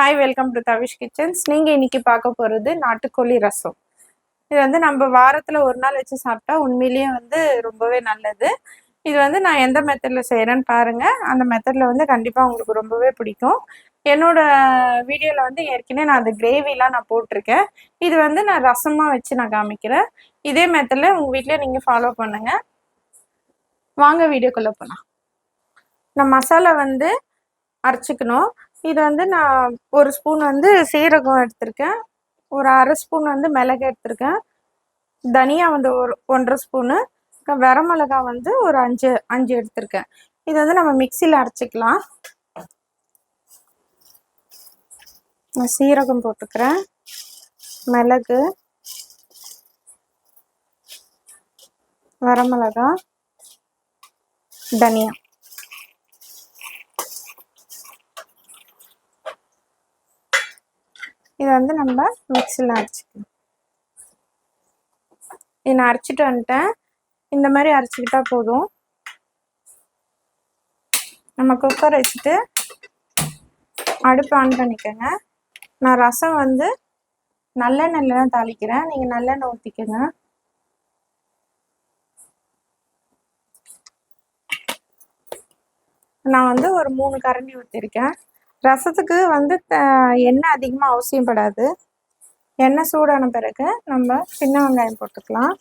Hi welcome to Thavish kitchens நீங்கள் இன்னைக்கு பார்க்க போகிறது நாட்டுக்கோழி ரசம். இது வந்து நம்ம வாரத்தில் ஒரு நாள் வச்சு சாப்பிட்டா உண்மையிலேயே வந்து ரொம்பவே நல்லது. இது வந்து நான் எந்த மெத்தடில் செய்கிறேன்னு பாருங்கள் அந்த மெத்தடில் வந்து கண்டிப்பாக உங்களுக்கு ரொம்பவே பிடிக்கும். என்னோட வீடியோவில் வந்து ஏற்கனவே நான் அந்த கிரேவிலாம் நான் போட்டிருக்கேன். இது வந்து நான் ரசமாக வச்சு நான் காமிக்கிறேன். இதே மெத்தடில் உங்கள் வீட்டில் நீங்கள் ஃபாலோ பண்ணுங்கள் வாங்க வீடியோக்குள்ளே போகலாம் நான் மசாலா வந்து அரைச்சிக்கணும். இது வந்து நான் ஒரு ஸ்பூன் வந்து சீரகம் எடுத்திருக்கேன். ஒரு அரை ஸ்பூன் வந்து மிளகு எடுத்திருக்கேன். தனியா வந்து ஒரு ஒன்றரை ஸ்பூனு. வரமிளகா வந்து ஒரு அஞ்சு அஞ்சு எடுத்திருக்கேன். இது வந்து நம்ம மிக்சியில் அரைச்சிக்கலாம். நான் சீரகம் போட்டுக்கிறேன். மிளகு வரமிளகா தனியா. இதை வந்து நம்ம மிக்சியில் அரைச்சிக்கணும் இதை நான் அரைச்சிட்டு வந்துட்டேன். இந்த மாதிரி அரைச்சிக்கிட்டா போதும். நம்ம குக்கர் வச்சுட்டு அடுப்பு ஆன் பண்ணிக்கோங்க. நான் ரசம் வந்து நல்லெண்ணெயில் தான் தாளிக்கிறேன். நீங்கள் நல்லெண்ணெய் ஊற்றிக்கோங்க நான் வந்து ஒரு மூணு கரண்டி ஊற்றிருக்கேன் ரசத்துக்கு வந்து எண்ணெய் அதிகமாக அவசியப்படாது எண்ணெய் சூடான பிறகு நம்ம சின்ன வெங்காயம் போட்டுக்கலாம்.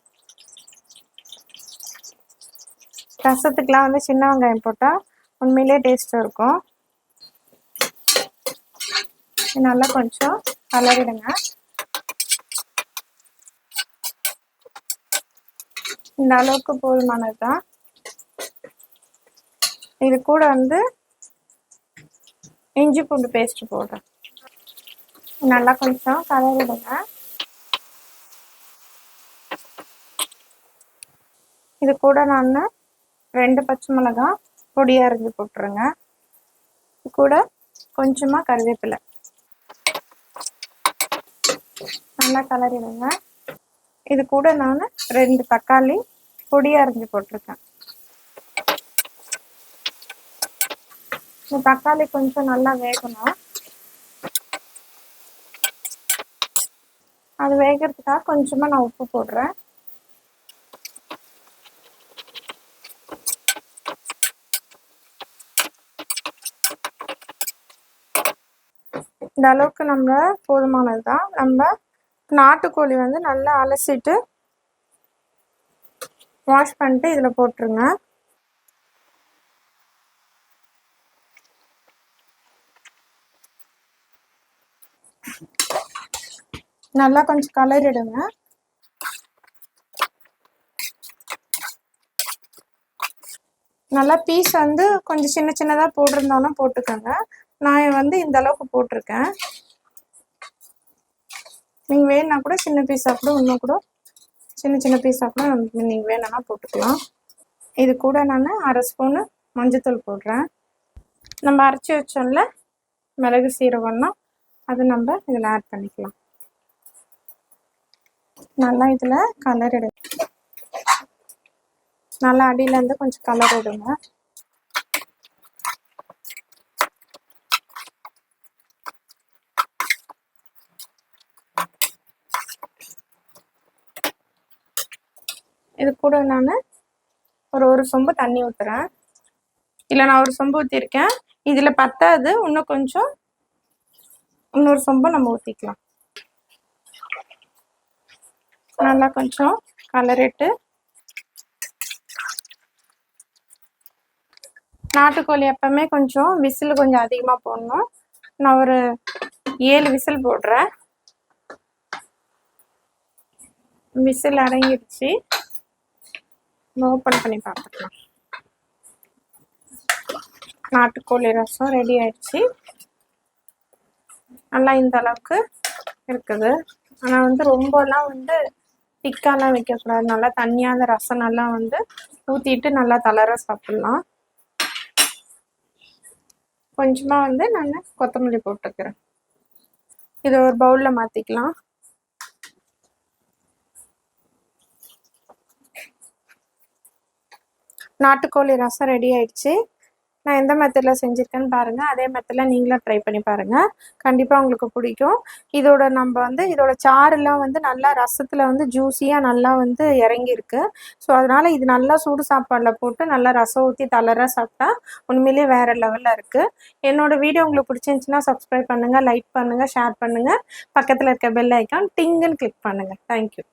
ரசத்துக்கெலாம் வந்து சின்ன வெங்காயம் போட்டால் உண்மையிலே டேஸ்ட்டாக இருக்கும். நல்லா கொஞ்சம் கலரிடுங்க இந்த அளவுக்கு போதுமானது தான் இது கூட வந்து இஞ்சி பூண்டு பேஸ்ட் போடுறேன். நல்லா கொஞ்சம் கலரிடுங்க. இது கூட நான் ரெண்டு பச்சை மிளகாய் பொடியாக அரிஞ்சு போட்டுருங்க. இது கூட கொஞ்சமாக கருவேப்பிலை. நல்லா கலரிடுங்க. இது கூட நான் ரெண்டு தக்காளி பொடியாக அரிஞ்சு போட்டிருக்கேன். தக்காளி கொஞ்சம் நல்லா வேகணும். அது வேகிறதுக்காக கொஞ்சமாக நான் உப்பு போடுறேன். இந்த அளவுக்கு நம்ம போதுமானது தான் நம்ம நாட்டுக்கோழி வந்து நல்லா அலசிட்டு வாஷ் பண்ணிட்டு இதில் போட்டுருங்க. நல்லா கொஞ்சம் கலரிடுங்க நல்லா பீஸ் வந்து கொஞ்சம் சின்ன சின்னதாக போட்டிருந்தாலும் போட்டுக்கோங்க. நான் வந்து இந்த அளவுக்கு போட்டிருக்கேன். நீங்கள் வேணுன்னா கூட சின்ன பீஸாக கூட இன்னும் கூட சின்ன சின்ன பீஸாக கூட நீங்கள் வேணும்னா போட்டுக்கலாம். இது கூட நான் அரை ஸ்பூனு மஞ்சத்தூள் போடுறேன். நம்ம அரைச்சி வச்சோம்ல மிளகு சீரகம்னா அதை நம்ம இதில் ஆட் பண்ணிக்கலாம். நல்லா இதில் கலர் எடு நல்லா அடியிலேருந்து கொஞ்சம் கலர் எடுங்க. இது கூட நான் ஒரு ஒரு சொம்பு தண்ணி ஊற்றுறேன் இல்லை நான் ஒரு சொம்பு ஊற்றிருக்கேன் இதில் பத்தாது இன்னும் கொஞ்சம் இன்னொரு சொம்பு நம்ம ஊற்றிக்கலாம் நல்லா கொஞ்சம் கலரிட்டு. நாட்டுக்கோழி எப்பவுமே கொஞ்சம் விசில் கொஞ்சம் அதிகமாக போடணும். நான் ஒரு ஏழு விசில் போடுறேன். விசில் அடங்கிடுச்சு ஓப்பன் பண்ணி பார்த்துக்கலாம். நாட்டுக்கோழி ரசம் ரெடி ஆயிடுச்சு. நல்லா இந்த அளவுக்கு இருக்குது. ஆனால் வந்து ரொம்பலாம் வந்து திக்காலாம் வைக்கக்கூடாது. நல்லா தண்ணியாக அந்த ரசம் நல்லா வந்து ஊற்றிட்டு நல்லா தளர சாப்பிட்லாம். கொஞ்சமாக வந்து நான் கொத்தமல்லி போட்டுக்கிறேன். இதை ஒரு பவுலில் மாற்றிக்கலாம் நாட்டுக்கோழி ரசம் ரெடி ஆயிடுச்சு. நான் எந்த மெத்தடில் செஞ்சுருக்கேன்னு பாருங்கள் அதே மெத்தடில் நீங்களும் ட்ரை பண்ணி பாருங்கள் கண்டிப்பாக உங்களுக்கு பிடிக்கும். இதோட நம்ம வந்து இதோட சாறுலாம் வந்து நல்லா ரசத்தில் வந்து ஜூஸியாக நல்லா வந்து இறங்கியிருக்கு. ஸோ அதனால் இது நல்லா சூடு சாப்பாடில் போட்டு நல்லா ரசம் ஊற்றி தளர சாப்பிட்டா உண்மையிலேயே வேறு லெவலில் இருக்குது என்னோடய வீடியோ உங்களுக்கு பிடிச்சிருந்துச்சின்னா சப்ஸ்கிரைப் பண்ணுங்கள் லைக் பண்ணுங்கள் ஷேர் பண்ணுங்கள் பக்கத்தில் இருக்க பெல் ஐக்கான் டிங்குன்னு கிளிக் பண்ணுங்கள் தேங்க்யூ